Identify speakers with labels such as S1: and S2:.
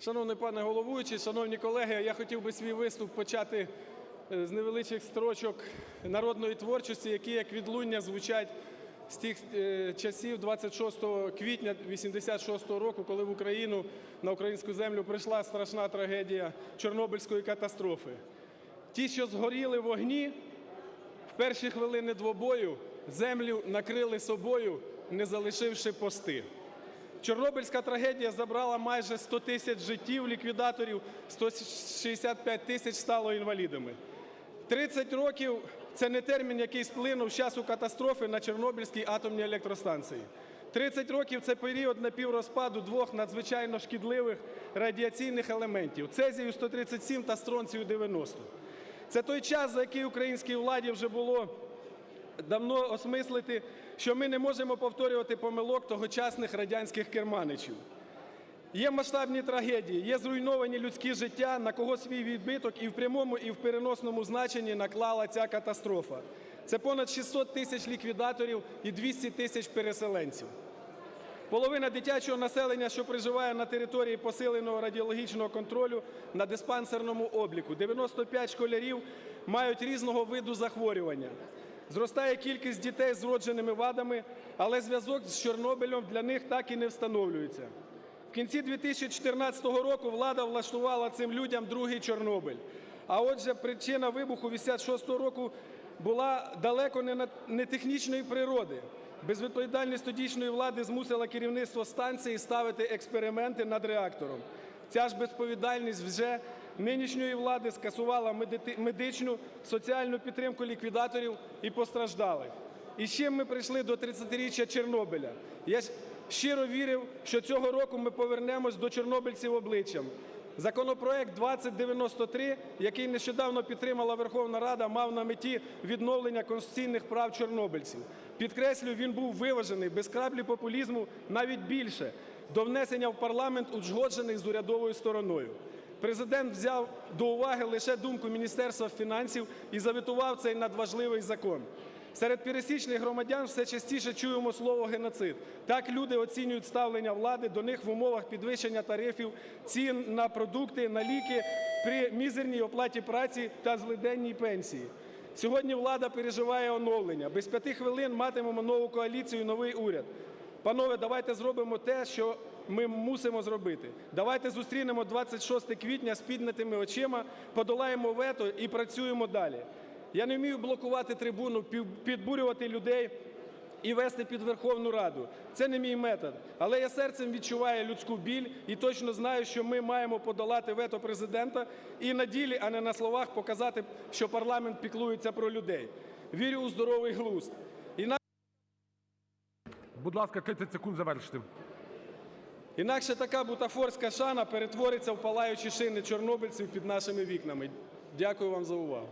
S1: Шановний пане головуючий, шановні колеги, я хотів би свій виступ почати е, з невеличких строчок народної творчості, які як відлуння звучать з тих е, часів 26 квітня 86 року, коли в Україну на українську землю прийшла страшна трагедія Чорнобильської катастрофи. Ті, що згоріли вогні, в перші хвилини двобою землю накрили собою, не залишивши пости. Чорнобильська трагедія забрала майже 100 тисяч життів ліквідаторів, 165 тисяч стало інвалідами. 30 років це не термін, який сплинув з часу катастрофи на Чорнобильській атомній електростанції. 30 років це період напіврозпаду двох надзвичайно шкідливих радіаційних елементів цезію 137 та стронцію 90. Це той час, за який українській владі вже було давно осмислити, що ми не можемо повторювати помилок тогочасних радянських керманичів. Є масштабні трагедії, є зруйновані людські життя, на кого свій відбиток і в прямому, і в переносному значенні наклала ця катастрофа. Це понад 600 тисяч ліквідаторів і 200 тисяч переселенців. Половина дитячого населення, що проживає на території посиленого радіологічного контролю на диспансерному обліку. 95 школярів мають різного виду захворювання. Зростає кількість дітей з вродженими вадами, але зв'язок з Чорнобилем для них так і не встановлюється. В кінці 2014 року влада влаштувала цим людям другий Чорнобиль. А отже, причина вибуху 86-го року була далеко не технічної природи. Безвідповідальність тодішньої влади змусила керівництво станції ставити експерименти над реактором. Ця ж безповідальність вже нинішньої влади скасувала медичну, соціальну підтримку ліквідаторів і постраждалих. І чим ми прийшли до 30-річчя Чорнобиля? Я щиро вірив, що цього року ми повернемось до чорнобильців обличчям. Законопроект 2093, який нещодавно підтримала Верховна Рада, мав на меті відновлення конституційних прав чорнобильців. Підкреслю, він був виважений, без краплі популізму, навіть більше, до внесення в парламент узгоджений з урядовою стороною. Президент взяв до уваги лише думку Міністерства фінансів і завітував цей надважливий закон. Серед пересічних громадян все частіше чуємо слово геноцид. Так люди оцінюють ставлення влади до них в умовах підвищення тарифів, цін на продукти, на ліки при мізерній оплаті праці та злиденній пенсії. Сьогодні влада переживає оновлення. Без п'яти хвилин матимемо нову коаліцію, і новий уряд. Панове, давайте зробимо те, що ми мусимо зробити. Давайте зустрінемо 26 квітня з піднятими очима, подолаємо вето і працюємо далі. Я не вмію блокувати трибуну, підбурювати людей і вести під Верховну Раду. Це не мій метод. Але я серцем відчуваю людську біль і точно знаю, що ми маємо подолати вето президента і на ділі, а не на словах показати, що парламент піклується про людей. Вірю у здоровий глузд.
S2: Будь ласка, 30 секунд завершити.
S1: Інакше така бутафорська шана перетвориться в палаючі шини чорнобильців під нашими вікнами. Дякую вам за увагу.